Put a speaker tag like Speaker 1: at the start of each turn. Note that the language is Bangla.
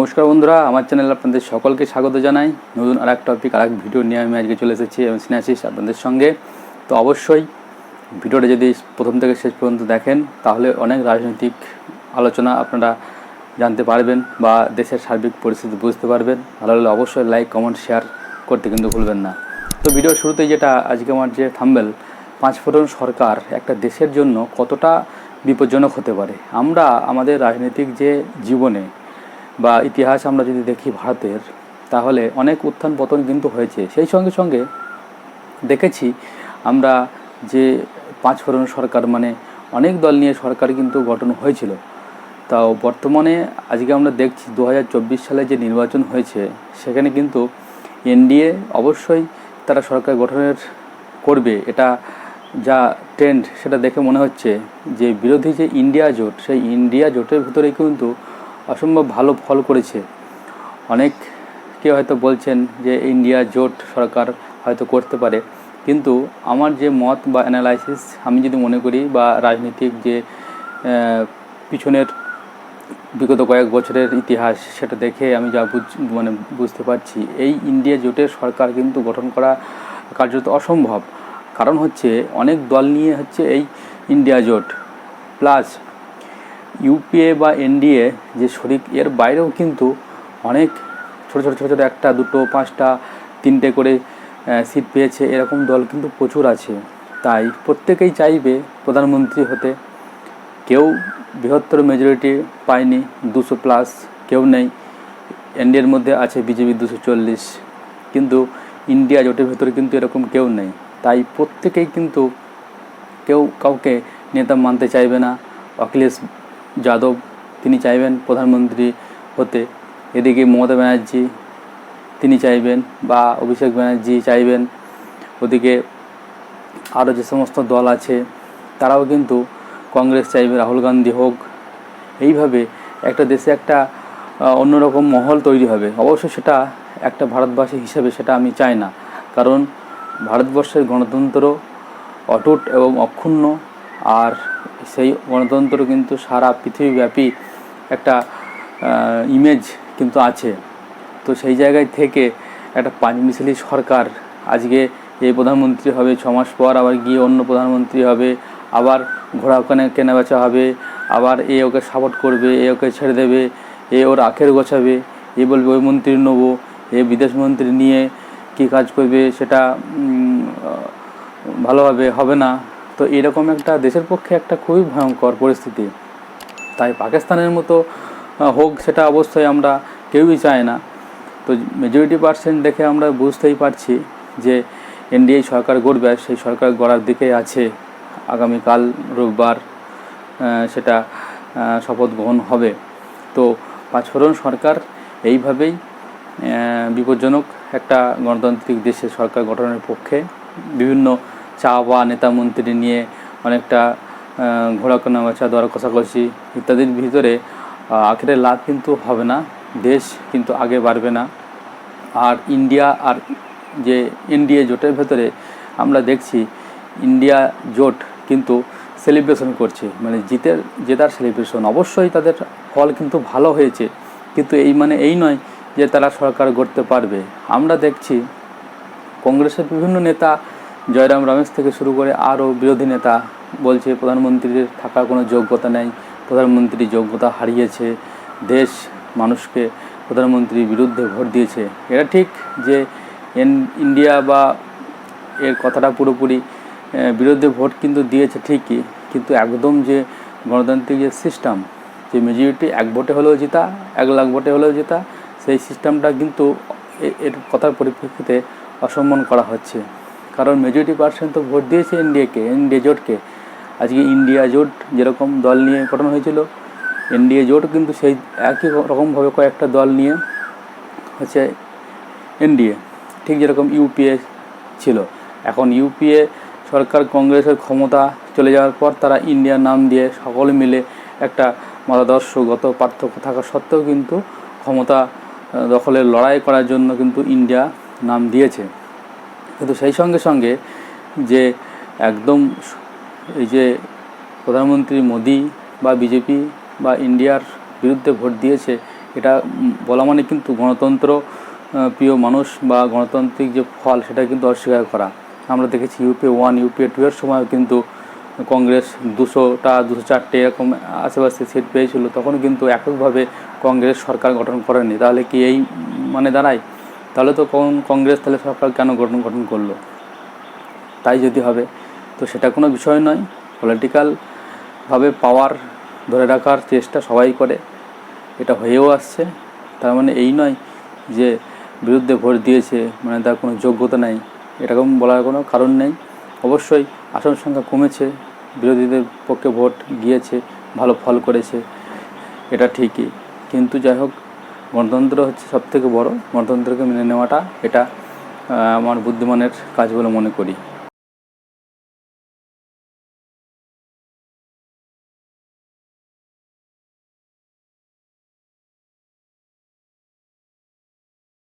Speaker 1: নমস্কার বন্ধুরা, আমার চ্যানেলে আপনাদের সকলকে স্বাগত জানাই। নতুন আর এক টপিক আর এক ভিডিও নিয়ে আমি আজকে চলে এসেছি এবং সিনাসিস আপনাদের সঙ্গে। তো অবশ্যই ভিডিওটা যদি প্রথম থেকে শেষ পর্যন্ত দেখেন, তাহলে অনেক রাজনৈতিক আলোচনা আপনারা জানতে পারবেন বা দেশের সার্বিক পরিস্থিতি বুঝতে পারবেন। ভালো লাগলে অবশ্যই লাইক কমেন্ট শেয়ার করতে কিন্তু ভুলবেন না। তো ভিডিওর শুরুতেই যেটা আজকে আমার যে থাম্বেল পাঁচ ফোটন সরকার একটা দেশের জন্য কতটা বিপজ্জনক হতে পারে? আমরা আমাদের রাজনৈতিক যে জীবনে বা ইতিহাস আমরা যদি দেখি ভারতের, তাহলে অনেক উত্থান পতন কিন্তু হয়েছে। সেই সঙ্গে সঙ্গে দেখেছি আমরা যে পাঁচ ফোরন সরকার মানে অনেক দল নিয়ে সরকার কিন্তু গঠন হয়েছিল। তাও বর্তমানে আজকে আমরা দেখছি দু হাজার চব্বিশ সালে যে নির্বাচন হয়েছে, সেখানে কিন্তু এনডিএ অবশ্যই তারা সরকার গঠনের করবে। এটা যা ট্রেন্ড সেটা দেখে মনে হচ্ছে যে বিরোধী যে ইন্ডিয়া জোট, সেই ইন্ডিয়া জোটের ভিতরে কিন্তু অসম্ভব ভালো ফল করেছে। অনেক কেউ হয়তো বলছেন যে ইন্ডিয়া জোট সরকার হয়তো করতে পারে। কিন্তু আমার যে মত বা অ্যানালাইসিস আমি যদি মনে করি বা রাজনৈতিক যে পিছনের বিগত কয়েক বছরের ইতিহাস সেটা দেখে আমি যা বুঝ মানে বুঝতে পারছি, এই ইন্ডিয়া জোটের সরকার কিন্তু গঠন করা কার্যত অসম্ভব। কারণ হচ্ছে অনেক দল নিয়ে হচ্ছে এই ইন্ডিয়া জোট, প্লাস ইউপিএ বা এনডিএ যে শরিক, এর বাইরেও কিন্তু অনেক ছোটো ছোটো ছোটো ছোটো একটা, দুটো, পাঁচটা, তিনটে করে সিট পেয়েছে, এরকম দল কিন্তু প্রচুর আছে। তাই প্রত্যেকেই চাইবে প্রধানমন্ত্রী হতে। কেউ বৃহত্তর মেজরিটি পায়নি, দুশো প্লাস কেউ নেই। এনডিএর মধ্যে আছে বিজেপি দুশো চল্লিশ। কিন্তু ইন্ডিয়া জোটের ভেতরে কিন্তু এরকম কেউ নেই। তাই প্রত্যেকেই কিন্তু কেউ কাউকে নেতা মানতে চাইবে না। অখিলেশ যাদব, তিনি চাইবেন প্রধানমন্ত্রী হতে। এদিকে মমতা ব্যানার্জি, তিনি চাইবেন, বা অভিষেক ব্যানার্জি চাইবেন। ওদিকে আরও যে সমস্ত দল আছে, তারাও কিন্তু কংগ্রেস চাইবে, রাহুল গান্ধী হোক। এইভাবে একটা দেশে একটা অন্যরকম মহল তৈরি হবে। অবশ্য সেটা একটা ভারতবাসী হিসেবে সেটা আমি চাই না। কারণ ভারতবর্ষের গণতন্ত্র অটুট এবং অক্ষুণ্ণ, আর সেই গণতন্ত্র কিন্তু সারা পৃথিবীব্যাপী একটা ইমেজ কিন্তু আছে। তো সেই জায়গায় থেকে একটা পাঁচমিশালি সরকার, আজকে এই প্রধানমন্ত্রী হবে ছ মাস পর, আবার গিয়ে অন্য প্রধানমন্ত্রী হবে, আবার ঘোড়া ওখানে কেনা বেচা হবে, আবার এ ওকে সাপোর্ট করবে, এ ওকে ছেড়ে দেবে, এ ওর আখের গোছাবে, এ বলবে ওই মন্ত্রী নেব, এ বিদেশ মন্ত্রী নিয়ে কী কাজ করবে সেটা ভালোভাবে হবে না। তো এরকম একটা দেশের পক্ষে একটা খুবই ভয়ঙ্কর পরিস্থিতি। তাই পাকিস্তানের মতো হোক সেটা অবশ্যই আমরা কেউই চাই না। তো মেজরিটি পার্সেন্ট দেখে আমরা বুঝতেই পারছি যে এনডিএ সরকার গড়বে, সেই সরকার গড়ার দিকে আছে। আগামীকাল রোববার সেটা শপথ গ্রহণ হবে। তো পাঁচফোরন সরকার এইভাবেই বিপজ্জনক একটা গণতান্ত্রিক দেশে সরকার গঠনের পক্ষে বিভিন্ন চা বা নেতা মন্ত্রী নিয়ে অনেকটা আহ, ঘোড়া কেনা বেচা দর কষাকষি ইত্যাদির ভিতরে আহ, আখেরে লাভ কিন্তু হবে না দেশ কিন্তু আগে বাড়বে না। আর ইন্ডিয়া আর যে এনডিএ জোটের ভেতরে আমরা দেখছি ইন্ডিয়া জোট কিন্তু সেলিব্রেশন করছে মানে জিতের জেতার সেলিব্রেশন অবশ্যই তাদের ফল কিন্তু ভালো হয়েছে কিন্তু এই মানে এই নয় যে তারা সরকার গড়তে পারবে। আমরা দেখছি কংগ্রেসের বিভিন্ন নেতা জয়রাম রমেশ থেকে শুরু করে আরও বিরোধী নেতা বলছে, প্রধানমন্ত্রীর থাকার কোনো যোগ্যতা নেই প্রধানমন্ত্রী যোগ্যতা হারিয়েছে, দেশ মানুষকে প্রধানমন্ত্রীর বিরুদ্ধে ভোট দিয়েছে। এটা ঠিক যে ইন্ডিয়া বা এর কথাটা পুরোপুরি বিরুদ্ধে ভোট কিন্তু দিয়েছে ঠিকই, কিন্তু একদম যে গণতান্ত্রিক যে সিস্টেম, যে মেজরিটি এক ভোটে হলেও জেতা, এক লাখ ভোটে হলেও জেতা, সেই সিস্টেমটা কিন্তু এর কথার পরিপ্রেক্ষিতে অসম্মান করা হচ্ছে। কারণ মেজরিটি পার্সেন্ট তো ভোট দিয়েছে এনডিএকে এনডিএ জোটকে। আজকে ইন্ডিয়া জোট যেরকম দল নিয়ে গঠন হয়েছিল এনডিএ জোট কিন্তু সেই একই রকমভাবে কয়েকটা দল নিয়ে হচ্ছে এনডিএ ঠিক যেরকম ইউপিএ ছিল। এখন ইউপিএ সরকার কংগ্রেসের ক্ষমতা চলে যাওয়ার পর তারা ইন্ডিয়ার নাম দিয়ে সকলে মিলে একটা মতাদর্শগত পার্থক্য থাকা সত্ত্বেও কিন্তু ক্ষমতা দখলের লড়াই করার জন্য কিন্তু ইন্ডিয়া নাম দিয়েছে। কিন্তু সেই সঙ্গে সঙ্গে যে একদম এই যে প্রধানমন্ত্রী মোদি বা বিজেপি বা ইন্ডিয়ার বিরুদ্ধে ভোট দিয়েছে, এটা বলা মানে কিন্তু গণতন্ত্র প্রিয় মানুষ বা গণতান্ত্রিক যে ফল, সেটা কিন্তু অস্বীকার করা। আমরা দেখেছি ইউপিএ ওয়ান ইউপিএ টু এর সময় কিন্তু কংগ্রেস দুশোটা দুশো চারটে এরকম আশেপাশে সিট পেয়েছিল তখন কিন্তু এককভাবে কংগ্রেস সরকার গঠন করেনি। তাহলে কি এই মানে দাঁড়ায়? তাহলে তো কোন- কংগ্রেস তাহলে সরকার কেন গঠন গঠন করল? তাই যদি হবে, তো সেটা কোনো বিষয় নয়। পলিটিক্যালভাবে পাওয়ার ধরে রাখার চেষ্টা সবাই করে, এটা হয়েও আসছে। তার মানে এই নয় যে বিরুদ্ধে ভোট দিয়েছে মানে তার কোনো যোগ্যতা নেই, এরকম বলার কোনো কারণ নেই। অবশ্যই আসন সংখ্যা কমেছে, বিরোধীদের পক্ষে ভোট গিয়েছে, ভালো ফল করেছে, এটা ঠিকই। কিন্তু যাই হোক গণতন্ত্র হচ্ছে সবথেকে বড়। গণতন্ত্রকে মেনে নেওয়াটা এটা আমার বুদ্ধিমানের কাজ বলে মনে করি।